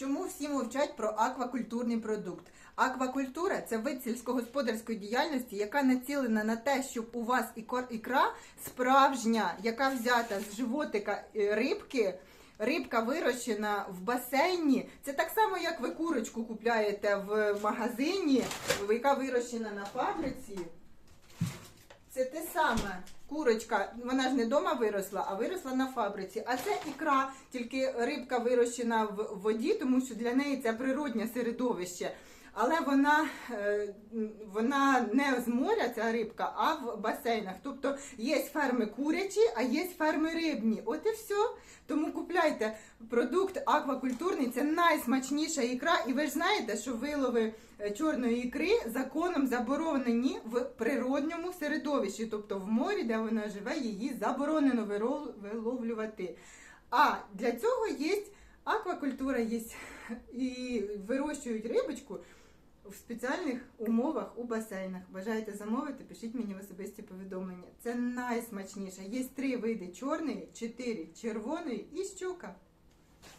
Чому всі мовчать про аквакультурний продукт? Аквакультура це вид сільськогосподарської діяльності, яка націлена на те, щоб у вас ікра справжня, яка взята з животика е, рибки. Рибка вирощена в басейні. Це так само, як ви курочку купляєте в магазині, яка вирощена на фабриці. Це те саме. Курочка, вона ж не вдома виросла, а виросла на фабриці. А це ікра, тільки рибка вирощена в воді, тому що для неї це природнє середовище. Але вона, е, вона не з моря, ця рибка, а в басейнах. Тобто є ферми курячі, а є ферми рибні. От і все. Тому купляйте продукт аквакультурний, це найсмачніша ікра. І ви ж знаєте, що вилови е, чорної ікри законом заборонені в природньому середовищі, тобто в морі, де вона живе, її заборонено виловлювати. А для цього є аквакультура, є і вирощують рибочку в спеціальних умовах у басейнах. Бажаєте замовити, пишіть мені в особисті повідомлення. Це найсмачніше. Є три види чорної, чотири червоної і щука.